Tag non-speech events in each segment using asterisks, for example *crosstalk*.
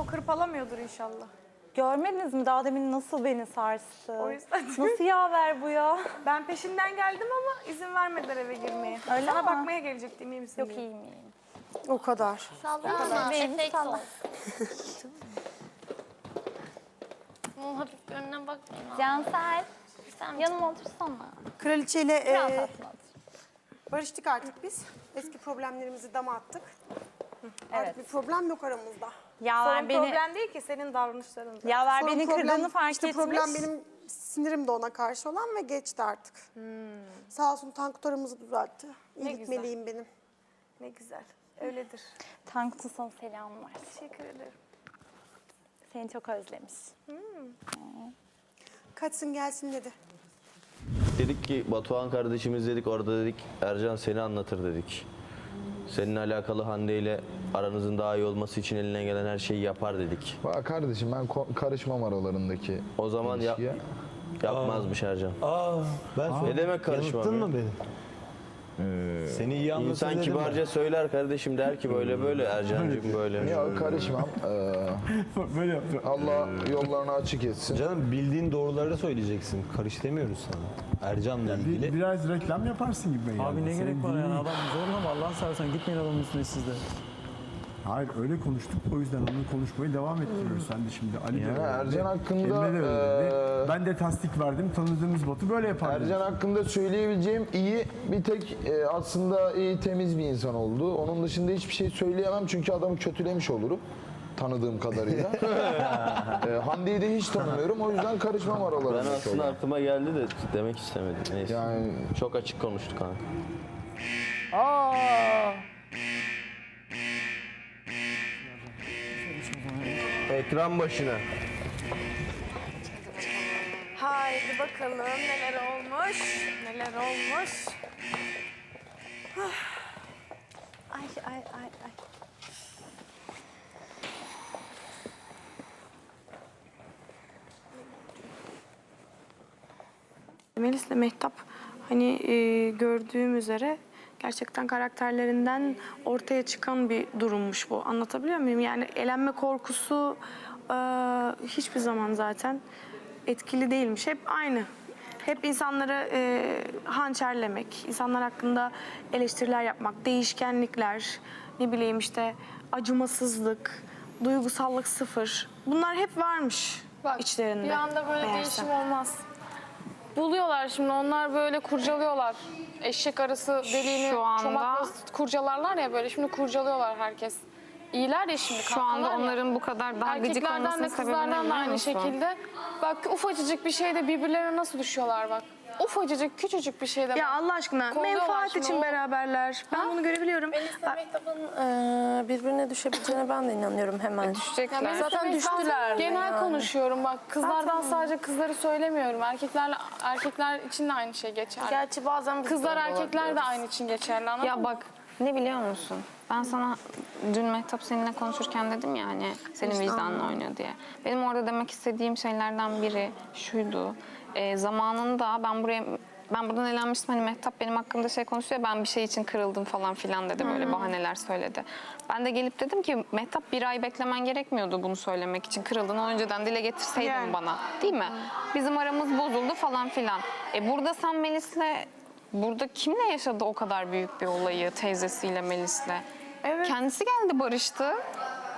çok hırpalamıyordur inşallah. Görmediniz mi daha demin nasıl beni sarstı? O yüzden *laughs* Nasıl yaver bu ya? ben peşinden geldim ama izin vermediler eve girmeye. Öyle Sana mi? bakmaya gelecektim iyi misin Yok diye. iyiyim iyiyim. O kadar. Sallama. Benim Efekt olsun. Bunun hafif bir önüne bakmayın. Cansel Sen yanıma otursana. Kraliçeyle Biraz e, otur. barıştık artık biz. Eski problemlerimizi dama attık. Evet. Artık bir problem yok aramızda. Yaver Sorun beni, problem değil ki senin davranışların. da. yaver Sorun beni problem- kırdığını fark işte etmiş. problem benim sinirim de ona karşı olan ve geçti artık. Sağ olsun Tankut aramızı düzeltti. İyi Ne gitmeliyim benim. Ne güzel. Öyledir. Tankut'un sana selamlar. Teşekkür ederim. Seni çok özlemiş. Kaçsın gelsin dedi. Dedik ki Batuhan kardeşimiz dedik orada dedik Ercan seni anlatır dedik. Seninle alakalı Hande ile aranızın daha iyi olması için eline gelen her şeyi yapar dedik. Bak kardeşim ben ko- karışmam aralarındaki O zaman ya- ilişkiye. yapmazmış Ercan. Aa, ben Ne demek karışmam Yanılttın ya? mı beni? Seni iyi anlatır İnsan dedim kibarca söyler kardeşim der ki böyle böyle Ercan'cığım böyle. Yok karışmam. *laughs* Ee, Böyle yaptım. Allah yollarını açık etsin. Canım bildiğin doğruları söyleyeceksin. Karış demiyoruz sana. Ercan'la Bir, ilgili. biraz reklam yaparsın gibi yani. Abi ne Senin gerek var yani adam zorlama Allah seversen gitmeyin adamın üstüne siz de. Hayır öyle konuştuk o yüzden onu konuşmaya devam ettiriyoruz. Sen de şimdi Ali de Ya öyle Ercan hakkında, Emre de öyle dedi. eee, Ben de tasdik verdim. Tanıdığımız Batu böyle yapar. dedi. Ercan hakkında söyleyebileceğim iyi bir tek e, aslında iyi temiz bir insan oldu. Onun dışında hiçbir şey söyleyemem çünkü adamı kötülemiş olurum tanıdığım kadarıyla. *laughs* e, Hande'yi de hiç tanımıyorum o yüzden karışmam Ben aralarındaki aslında aklıma geldi de demek istemedim. Neyse. Yani Çok açık konuştuk kanka. Ekran başına. Haydi bakalım neler olmuş. Neler olmuş. *sighs* Ay ay ay ay. Melis'le Mehtap hani e, gördüğüm üzere gerçekten karakterlerinden ortaya çıkan bir durummuş bu. Anlatabiliyor muyum? Yani elenme korkusu e, hiçbir zaman zaten etkili değilmiş. Hep aynı. Hep insanları e, hançerlemek, insanlar hakkında eleştiriler yapmak, değişkenlikler, ne bileyim işte acımasızlık, duygusallık sıfır. Bunlar hep varmış Bak, içlerinde. Bir anda böyle meğerse. değişim olmaz. Buluyorlar şimdi onlar böyle kurcalıyorlar. Eşek arısı deliğini Şu anda- çomakla kurcalarlar ya böyle şimdi kurcalıyorlar herkes. İyiler ya şimdi Şu anda kankalar ya. onların bu kadar daha gıcık Erkeklerden olmasının de sebebi ne kızlardan da biliyor aynı musun? şekilde. Bak ufacıcık bir şeyde birbirlerine nasıl düşüyorlar bak. Ufacıcık küçücük bir şeyde Ya bak. Allah aşkına Kolluyorlar menfaat şimdi için o- beraberler. Ben bunu görebiliyorum. Bak, Mehtap'ın eee, birbirine düşebileceğine ben de inanıyorum hemen. Düşecekler. Ben Zaten ben düştüler de Genel yani. konuşuyorum bak. Kızlardan sadece kızları söylemiyorum. Erkeklerle erkekler için de aynı şey geçer. Gerçi bazen biz Kızlar de erkekler de olabiliyoruz. aynı için geçerli anladın Ya mı? bak ne biliyor musun? Ben sana dün Mehtap seninle konuşurken dedim ya hani senin vicdanın oynuyor diye. Benim orada demek istediğim şeylerden biri şuydu. E, zamanında ben buraya ben buradan elenmiştim hani Mehtap benim hakkımda şey konuşuyor ben bir şey için kırıldım falan filan dedi böyle bahaneler söyledi. Ben de gelip dedim ki Mehtap bir ay beklemen gerekmiyordu bunu söylemek için kırıldığını önceden dile getirseydin Yani. bana değil mi? Bizim aramız bozuldu falan filan. E burada sen Melis'le Burada kimle yaşadı o kadar büyük bir olayı teyzesiyle Melis'le? Evet. Kendisi geldi barıştı.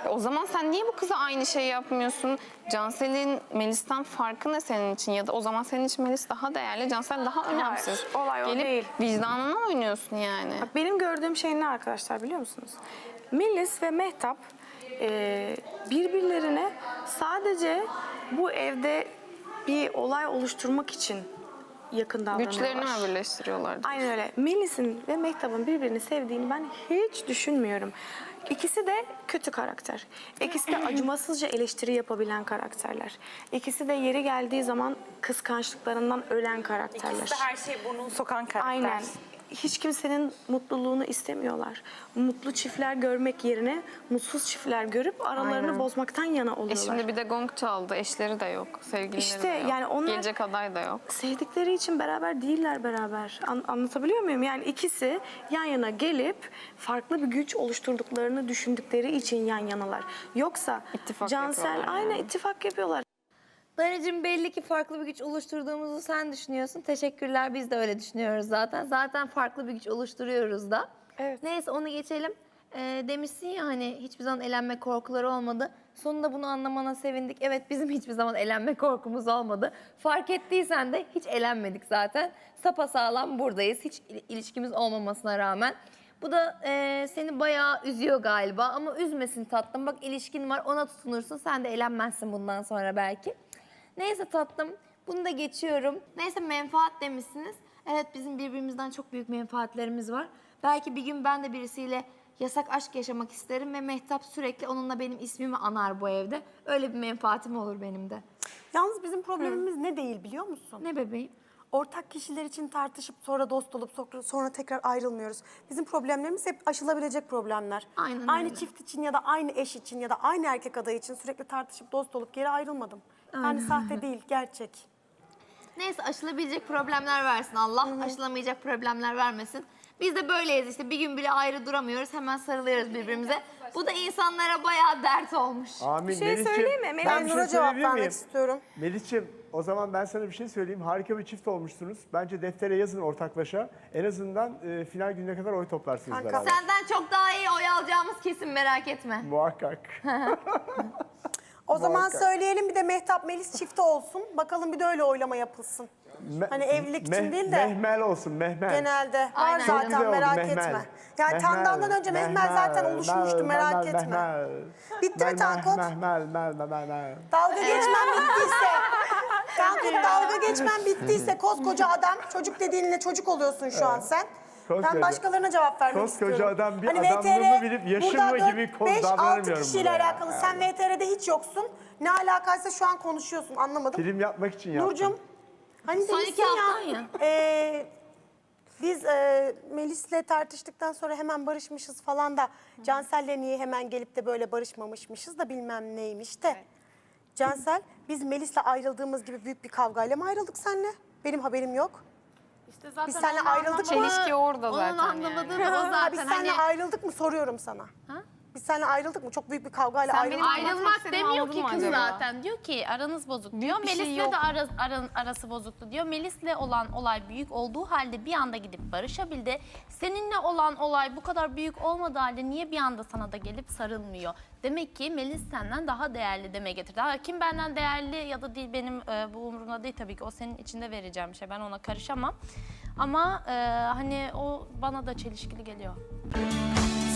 O zaman sen niye bu kıza aynı şeyi yapmıyorsun? Cansel'in Melis'ten farkı ne senin için? Ya da o zaman senin için Melis daha değerli, Cansel daha önemsiz. olay o Gelip değil. vicdanına oynuyorsun yani. bak benim gördüğüm şey ne arkadaşlar biliyor musunuz? Melis ve Mehtap e, birbirlerine sadece bu evde bir olay oluşturmak için yakın davranıyorlar. Güçlerini mi birleştiriyorlar? Aynen öyle. Melis'in ve Mehtap'ın birbirini sevdiğini ben hiç düşünmüyorum. İkisi de kötü karakter. İkisi de acımasızca eleştiri yapabilen karakterler. İkisi de yeri geldiği zaman kıskançlıklarından ölen karakterler. İkisi de her şeyi burnunu sokan karakter. Aynen. Hiç kimsenin mutluluğunu istemiyorlar. Mutlu çiftler görmek yerine mutsuz çiftler görüp aralarını Aynen. bozmaktan yana E oluyorlar. şimdi bir de gong çaldı. Eşleri de yok. Sevgilileri İşte de yok. yani onlar- Gelecek aday da yok. Sevdikleri için beraber değiller beraber. An- anlatabiliyor muyum? Yani ikisi yan yana gelip farklı bir güç oluşturduklarını düşündükleri için yan yanalar. Yoksa İttifak Cansel yapıyorlar aynı yani. ittifak yapıyorlar. Darıcığım belli ki farklı bir güç oluşturduğumuzu sen düşünüyorsun. Teşekkürler biz de öyle düşünüyoruz zaten. Zaten farklı bir güç oluşturuyoruz da. Evet. Neyse onu geçelim. Ee, demişsin ya hani hiçbir zaman elenme korkuları olmadı. Sonunda bunu anlamana sevindik. Evet bizim hiçbir zaman elenme korkumuz olmadı. Fark ettiysen de hiç elenmedik zaten. Sapasağlam buradayız. Hiç il- ilişkimiz olmamasına rağmen. Bu da e, seni bayağı üzüyor galiba ama üzmesin tatlım. Bak ilişkin var ona tutunursun. Sen de elenmezsin bundan sonra belki. Neyse tatlım bunu da geçiyorum. Neyse menfaat demişsiniz. Evet bizim birbirimizden çok büyük menfaatlerimiz var. Belki bir gün ben de birisiyle yasak aşk yaşamak isterim ve Mehtap sürekli onunla benim ismimi anar bu evde. Öyle bir menfaatim olur benim de. Yalnız bizim problemimiz ne değil biliyor musun? Ne bebeğim? Ortak kişiler için tartışıp sonra dost olup sonra- sonra tekrar ayrılmıyoruz. Bizim problemlerimiz hep aşılabilecek problemler. Aynen aynı öyle. çift için ya da aynı eş için ya da aynı erkek adayı için sürekli tartışıp dost olup geri ayrılmadım. Yani sahte değil, gerçek. Neyse aşılabilecek problemler versin Allah. Aşılamayacak problemler vermesin. Biz de böyleyiz işte bir gün bile ayrı duramıyoruz. Hemen sarılıyoruz birbirimize. Bu da insanlara bayağı dert olmuş. Amin. Bir şey Melis'ciğim, söyleyeyim mi? Melis- Ben bir şey Nur'a cevap söyleyebilir vermek miyim? istiyorum. Melis'ciğim o zaman ben sana bir şey söyleyeyim. Harika bir çift olmuşsunuz. Bence deftere yazın ortaklaşa. En azından e, final gününe kadar oy toplarsınız Kanka, beraber. Senden çok daha iyi oy alacağımız kesin merak etme. Muhakkak. *laughs* O zaman Muhakkak. söyleyelim bir de Mehtap Melis çifti olsun. Bakalım bir de öyle oylama yapılsın. Me- Hani evlilik için Meh- değil de- Mehmel olsun Mehmel. Genelde var Aynen. Çok zaten güzel oldu, merak Mehmel. etme. Yani Mehmel, Tandan'dan önce Mehmel, zaten oluşmuştu merak Mehmel, etme. Mehmel. Bitti mi Mehmel, Tankut? Mehmel, Mehmel, Mehmel. Dalga geçmem bittiyse. Tankut dalga geçmem bittiyse koskoca adam çocuk dediğinle çocuk oluyorsun şu an sen. Koskoca- ben başkalarına cevap vermek koskoca istiyorum. adam bir hani adamlığımı VTR bilip yaşım burada mı dört, gibi davranamıyorum kişiyle burada. alakalı. Sen VTR'de hiç yoksun. Ne alakaysa şu an konuşuyorsun anlamadım. Prim yapmak için yaptım. Nurcum hani Son iki haftan ya. e, biz e, Melis'le tartıştıktan sonra hemen barışmışız falan da Cansel'le niye hemen gelip de böyle barışmamışmışız da bilmem neymiş de. Cansel biz Melis'le ayrıldığımız gibi büyük bir kavgayla mı ayrıldık seninle? Benim haberim yok. İşte zaten Biz seninle onun ayrıldık mı? Çelişki orada Onun zaten anlamadığı yani. da o Ha, zaten. biz Hani seninle ayrıldık mı soruyorum sana. Biz seninle ayrıldık mı? Çok büyük bir kavgayla Sen ayrıldık benim mı? Anlatmak Ayrılmak istediğimi demiyor anladın ki mı kız acaba? zaten. Diyor ki aranız bozuk diyor. bir şey Melis'le yok. de ara- aran- arası bozuktu diyor. Melis'le olan olay büyük olduğu halde bir anda gidip barışabildi. Seninle olan olay bu kadar büyük olmadığı halde niye bir anda sana da gelip sarılmıyor? Demek ki Melis senden daha değerli demeye getirdi. Ha, kim benden değerli ya da değil benim e, bu umurumda değil tabii ki. O senin içinde vereceğim bir şey. Ben ona karışamam. Ama e, hani o bana da çelişkili geliyor.